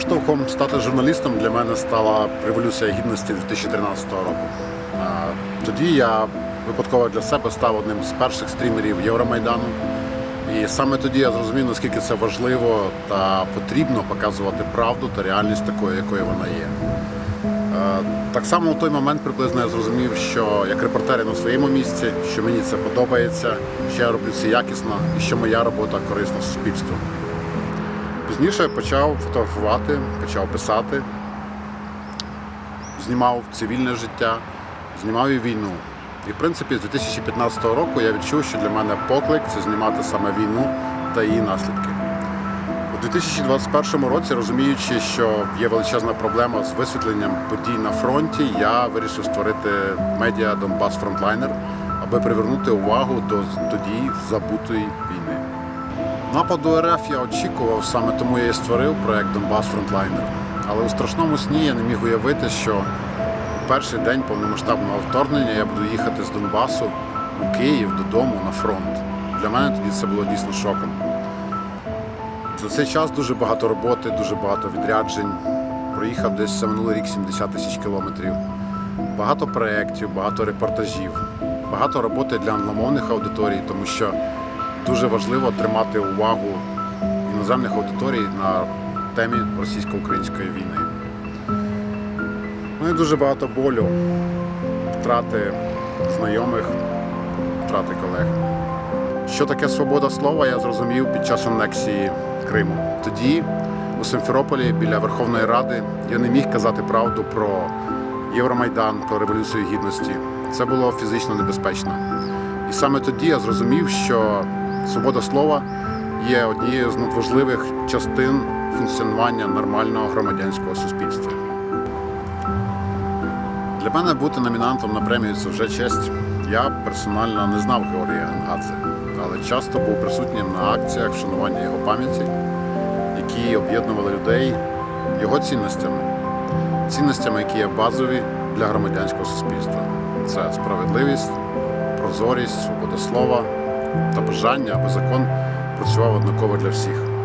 Поштовхом стати журналістом для мене стала революція гідності 2013 року. Тоді я випадково для себе став одним з перших стрімерів Євромайдану. І саме тоді я зрозумів, наскільки це важливо та потрібно показувати правду та реальність такою, якою вона є. Так само у той момент приблизно я зрозумів, що як репортер я на своєму місці, що мені це подобається, що я роблю це якісно і що моя робота корисна суспільству. Пізніше почав фотографувати, почав писати, знімав цивільне життя, знімав і війну. І в принципі з 2015 року я відчув, що для мене поклик це знімати саме війну та її наслідки. У 2021 році, розуміючи, що є величезна проблема з висвітленням подій на фронті, я вирішив створити медіа Донбас Фронтлайнер, аби привернути увагу до тоді забутої. Нападу РФ я очікував, саме тому я і створив проект Донбас Фронтлайнер. Але у страшному сні я не міг уявити, що перший день повномасштабного вторгнення я буду їхати з Донбасу у Київ додому на фронт. Для мене тоді це було дійсно шоком. За цей час дуже багато роботи, дуже багато відряджень. Проїхав десь за минулий рік 70 тисяч кілометрів. Багато проєктів, багато репортажів, багато роботи для англомовних аудиторій, тому що дуже важливо тримати увагу іноземних аудиторій на темі російсько-української війни. Ну дуже багато болю, втрати знайомих, втрати колег. Що таке свобода слова, я зрозумів під час анексії Криму. Тоді, у Симферополі, біля Верховної Ради, я не міг казати правду про Євромайдан, про Революцію Гідності. Це було фізично небезпечно. І саме тоді я зрозумів, що свобода слова є однією з надважливих частин функціонування нормального громадянського суспільства. Для мене бути номінантом на премію це вже честь. Я персонально не знав Георгія Гангадзе, але часто був присутнім на акціях вшанування його пам'яті, які об'єднували людей його цінностями, цінностями, які є базові для громадянського суспільства. Це справедливість, прозорість, свобода слова та бажання, аби закон працював однаково для всіх.